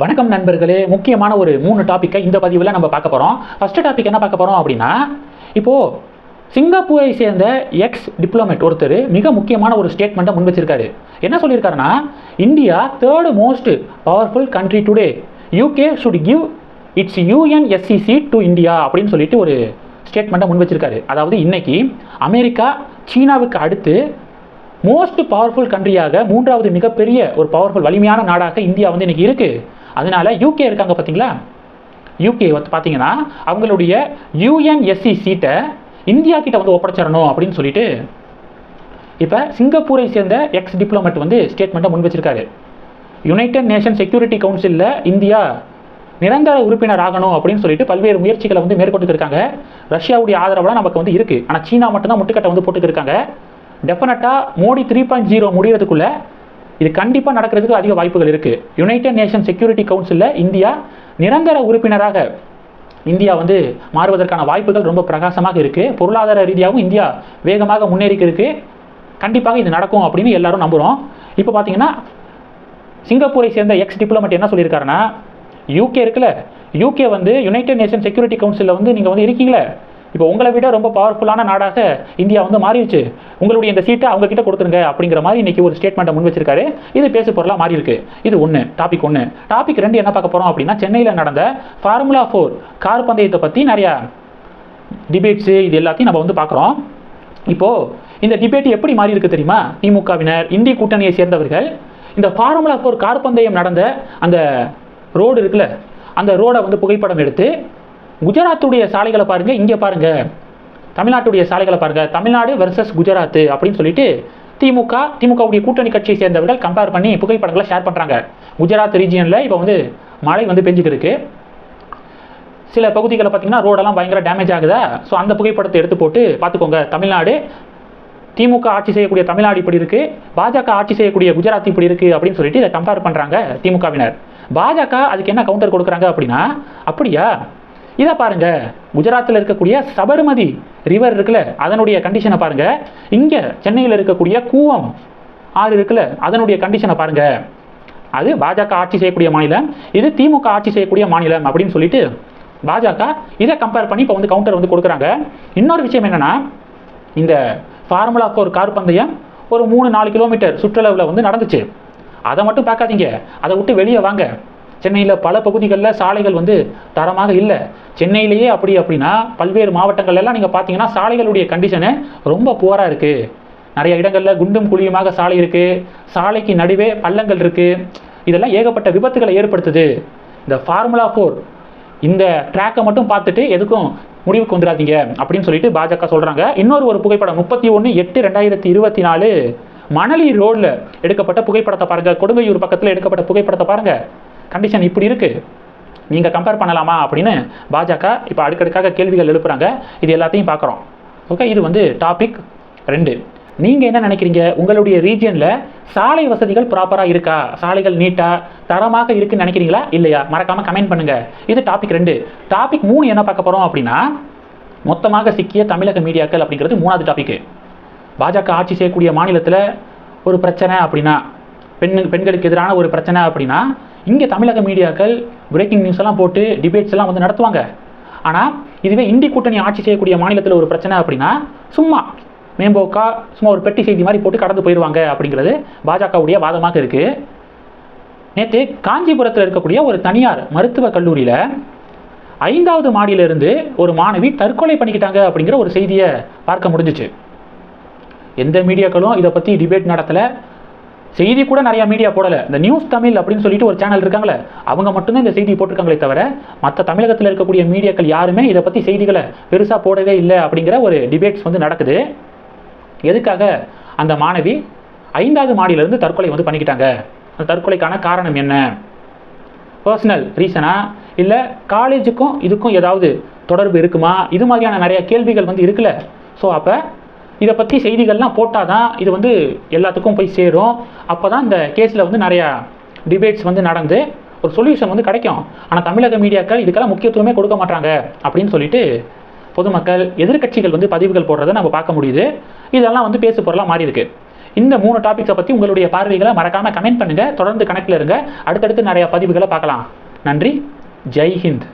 வணக்கம் நண்பர்களே முக்கியமான ஒரு மூணு டாப்பிக்கை இந்த பதிவில் நம்ம பார்க்க போகிறோம் ஃபஸ்ட்டு டாபிக் என்ன பார்க்க போகிறோம் அப்படின்னா இப்போது சிங்கப்பூரை சேர்ந்த எக்ஸ் டிப்ளமேட் ஒருத்தர் மிக முக்கியமான ஒரு ஸ்டேட்மெண்ட்டை முன் வச்சிருக்காரு. என்ன சொல்லியிருக்காருன்னா India third most powerful country today UK should give its UNSCC to India அப்படின்னு சொல்லிட்டு ஒரு ஸ்டேட்மெண்ட்டை முன் வச்சிருக்காரு. அதாவது இன்னைக்கு அமெரிக்கா சீனாவுக்கு அடுத்து மோஸ்ட் பவர்ஃபுல் கண்ட்ரியாக மூன்றாவது மிகப்பெரிய ஒரு பவர்ஃபுல் வலிமையான நாடாக இந்தியா வந்து இன்றைக்கி இருக்குது அதனால யூகே இருக்காங்க பார்த்தீங்களா யூகே வந்து பார்த்தீங்கன்னா அவங்களுடைய யூஎன்எஸ்சி சீட்டை இந்தியா கிட்ட வந்து ஒப்படைச்சிடணும் அப்படின்னு சொல்லிட்டு இப்போ சிங்கப்பூரை சேர்ந்த எக்ஸ் டிப்ளமேட் வந்து ஸ்டேட்மெண்ட்டை முன் வச்சிருக்காரு. யுனைடெட் நேஷன் செக்யூரிட்டி கவுன்சிலில் இந்தியா நிரந்தர உறுப்பினர் ஆகணும் அப்படின்னு சொல்லிட்டு பல்வேறு முயற்சிகளை வந்து மேற்கொண்டு இருக்காங்க. ரஷ்யாவுடைய ஆதரவுலாம் நமக்கு வந்து இருக்குது ஆனால் சீனா மட்டும்தான் முட்டுக்கட்டை வந்து போட்டுக்கிருக்காங்க டெஃபினட்டாக மோடி த்ரீ பாயிண்ட் ஜீரோ முடிகிறதுக்குள்ளே இது கண்டிப்பாக நடக்கிறதுக்கு அதிக வாய்ப்புகள் இருக்குது யுனைடெட் நேஷன் செக்யூரிட்டி கவுன்சிலில் இந்தியா நிரந்தர உறுப்பினராக இந்தியா வந்து மாறுவதற்கான வாய்ப்புகள் ரொம்ப பிரகாசமாக இருக்குது பொருளாதார ரீதியாகவும் இந்தியா வேகமாக முன்னேறிக்கிருக்கு கண்டிப்பாக இது நடக்கும் அப்படின்னு எல்லாரும் நம்புகிறோம் இப்போ பார்த்தீங்கன்னா சிங்கப்பூரை சேர்ந்த எக்ஸ் டிப்ளமேட் என்ன சொல்லியிருக்காருன்னா யூகே இருக்குல்ல. யூகே வந்து யுனைடெட் நேஷன் செக்யூரிட்டி கவுன்சிலில் வந்து நீங்கள் வந்து இருக்கீங்களே. இப்போ உங்களை விட ரொம்ப பவர்ஃபுல்லான நாடாக இந்தியா வந்து மாறிடுச்சு. உங்களுடைய இந்த சீட்டை அவங்க கிட்ட கொடுத்துருங்க அப்படிங்கிற மாதிரி இன்னைக்கு ஒரு ஸ்டேட்மெண்ட்டை முன் வச்சிருக்காரு. இது பேசு பொருளாக மாறி இருக்கு. இது ஒன்று டாபிக் ஒன்று டாபிக் ரெண்டு என்ன பார்க்க போகிறோம் அப்படின்னா சென்னையில் நடந்த ஃபார்முலா ஃபோர் கார் பந்தயத்தை பற்றி நிறையா டிபேட்ஸு இது எல்லாத்தையும் நம்ம வந்து பார்க்குறோம். இப்போது இந்த டிபேட் எப்படி மாறி இருக்கு தெரியுமா? திமுகவினர் இந்திய கூட்டணியை சேர்ந்தவர்கள் இந்த ஃபார்முலா ஃபோர் கார் பந்தயம் நடந்த அந்த ரோடு இருக்குல்ல அந்த ரோடை வந்து புகைப்படம் எடுத்து குஜராத்துடைய சாலைகளை பாருங்க இங்கே பாருங்க. தமிழ்நாட்டுடைய சாலைகளை பாருங்க. தமிழ்நாடு வெர்சஸ் குஜராத் அப்படின்னு சொல்லிட்டு திமுக திமுகவுடைய கூட்டணி கட்சியை சேர்ந்தவர்கள் கம்பேர் பண்ணி புகைப்படங்களை ஷேர் பண்ணுறாங்க குஜராத் ரீஜியனில் இப்போ வந்து மழை வந்து பெஞ்சுக்கிட்டு இருக்கு சில பகுதிகளில் பார்த்தீங்கன்னா ரோடெல்லாம் பயங்கர டேமேஜ் ஆகுதா? ஸோ அந்த புகைப்படத்தை எடுத்து போட்டு பார்த்துக்கோங்க. தமிழ்நாடு திமுக ஆட்சி செய்யக்கூடிய தமிழ்நாடு இப்படி இருக்கு. பாஜக ஆட்சி செய்யக்கூடிய குஜராத் இப்படி இருக்கு அப்படின்னு சொல்லிட்டு இதை கம்பேர் பண்ணுறாங்க திமுகவினர். பாஜக அதுக்கு என்ன கவுண்டர் கொடுக்குறாங்க அப்படின்னா அப்படியா? இதை பாருங்க. குஜராத்தில் இருக்கக்கூடிய சபர்மதி ரிவர் இருக்குல்ல அதனுடைய கண்டிஷனை பாருங்க. இங்கே சென்னையில் இருக்கக்கூடிய கூவம் ஆறு இருக்குல்ல அதனுடைய கண்டிஷனை பாருங்க. அது பாஜக ஆட்சி செய்யக்கூடிய மாநிலம் இது திமுக ஆட்சி செய்யக்கூடிய மாநிலம் அப்படின்னு சொல்லிட்டு பாஜக இதை கம்பேர் பண்ணி இப்போ வந்து கவுண்டர் வந்து கொடுக்குறாங்க. இன்னொரு விஷயம் என்னன்னா இந்த ஃபார்முலா ஃபோர் கார் பந்தயம் ஒரு மூணு நாலு கிலோமீட்டர் சுற்றளவில் வந்து நடந்துச்சு. அதை மட்டும் பார்க்காதீங்க. அதை விட்டு வெளியே வாங்க. சென்னையில் பல பகுதிகளில் சாலைகள் வந்து தரமாக இல்லை. சென்னையிலேயே அப்படி அப்படின்னா பல்வேறு மாவட்டங்கள் எல்லாம் நீங்கள் பார்த்தீங்கன்னா சாலைகளுடைய கண்டிஷனு ரொம்ப புவராக இருக்குது நிறைய இடங்களில் குண்டும் குழியுமாக சாலை இருக்குது சாலைக்கு நடுவே பள்ளங்கள் இருக்குது இதெல்லாம் ஏகப்பட்ட விபத்துகளை ஏற்படுத்துது. இந்த ஃபார்முலா ஃபோர் இந்த ட்ராக்கை மட்டும் பார்த்துட்டு எதுக்கும் முடிவுக்கு வந்துடாதீங்க அப்படின்னு சொல்லிட்டு பாஜக சொல்கிறாங்க இன்னொரு ஒரு புகைப்படம் முப்பத்தி ஒன்று எட்டு ரெண்டாயிரத்தி இருபத்தி நாலு மணலி ரோடில் எடுக்கப்பட்ட புகைப்படத்தை பாருங்கள் கொடுங்கையூர் பக்கத்தில் எடுக்கப்பட்ட புகைப்படத்தை பாருங்கள் கண்டிஷன் இப்படி இருக்குது நீங்கள் கம்பேர் பண்ணலாமா அப்படின்னு பாஜக இப்போ அடுக்கடுக்காக கேள்விகள் எழுப்புறாங்க. இது எல்லாத்தையும் பார்க்குறோம். ஓகே இது வந்து டாபிக் ரெண்டு. நீங்கள் என்ன நினைக்கிறீங்க? உங்களுடைய ரீஜியனில் சாலை வசதிகள் ப்ராப்பராக இருக்கா? சாலைகள் நீட்டாக தரமாக இருக்குன்னு நினைக்கிறீங்களா? இல்லையா? மறக்காமல் கமெண்ட் பண்ணுங்கள் இது டாபிக் ரெண்டு. டாபிக் மூணு என்ன பார்க்க போகிறோம் அப்படின்னா மொத்தமாக சிக்கிய தமிழக மீடியாக்கள் அப்படிங்கிறது மூணாவது டாப்பிக்கு பாஜக ஆட்சி செய்யக்கூடிய மாநிலத்தில் ஒரு பிரச்சனை அப்படின்னா பெண் பெண்களுக்கு எதிரான ஒரு பிரச்சனை அப்படின்னா இங்கே தமிழக மீடியாக்கள் பிரேக்கிங் நியூஸ் எல்லாம் போட்டு டிபேட்ஸ் எல்லாம் வந்து நடத்துவாங்க. ஆனால் இதுவே இந்தி கூட்டணி ஆட்சி செய்யக்கூடிய மாநிலத்தில் ஒரு பிரச்சனை அப்படின்னா சும்மா மேம்போக்கா சும்மா ஒரு பெட்டி செய்தி மாதிரி போட்டு கடந்து போயிடுவாங்க அப்படிங்கிறது பாஜகவுடைய வாதமாக இருக்குது நேற்று காஞ்சிபுரத்தில் இருக்கக்கூடிய ஒரு தனியார் மருத்துவக் கல்லூரியில் ஐந்தாவது மாடியிலிருந்து ஒரு மாணவி தற்கொலை பண்ணிக்கிட்டாங்க அப்படிங்கிற ஒரு செய்தியை பார்க்க முடிஞ்சிச்சு. எந்த மீடியாக்களும் இதை பற்றி டிபேட் நடத்தலை. செய்தி கூட நிறைய மீடியா போடலை. இந்த நியூஸ் தமிழ் அப்படின்னு சொல்லிட்டு ஒரு சேனல் இருக்காங்களே அவங்க மட்டும்தான் இந்த செய்தி போட்டிருக்காங்களே தவிர மற்ற தமிழகத்தில் இருக்கக்கூடிய மீடியாக்கள் யாருமே இதை பற்றி செய்திகளை பெருசாக போடவே இல்லை அப்படிங்கிற ஒரு டிபேட்ஸ் வந்து நடக்குது. எதுக்காக? அந்த மாணவி ஐந்தாவது மாடியிலிருந்து தற்கொலை வந்து பண்ணிக்கிட்டாங்க. அந்த தற்கொலைக்கான காரணம் என்ன? பர்சனல் ரீசனா இல்லை காலேஜுக்கும் இதுக்கும் ஏதாவது தொடர்பு இருக்குமா? இது மாதிரியான நிறைய கேள்விகள் வந்து இருக்குல்ல. ஸோ அப்போ இதை பற்றி செய்திகள்லாம் போட்டால் தான் இது வந்து எல்லாத்துக்கும் போய் சேரும். அப்போ தான் இந்த கேஸில் வந்து நிறையா டிபேட்ஸ் வந்து நடந்து ஒரு சொல்யூஷன் வந்து கிடைக்கும். ஆனால் தமிழக மீடியாக்கள் இதுக்கெல்லாம் முக்கியத்துவமே கொடுக்க மாட்டாங்க அப்படின்னு சொல்லிட்டு பொதுமக்கள் எதிர்க்கட்சிகள் வந்து பதிவுகள் போடுறதை நம்ம பார்க்க முடியுது. இதெல்லாம் வந்து பேசு பொருளாக மாறி இருக்கு. இந்த மூணு டாபிக்ஸை பற்றி உங்களுடைய பார்வைகளை மறக்காமல் கமெண்ட் பண்ணுங்கள் தொடர்ந்து கணக்கில் இருங்க. அடுத்தடுத்து நிறையா பதிவுகளை பார்க்கலாம். நன்றி. ஜெய் ஹிந்த்.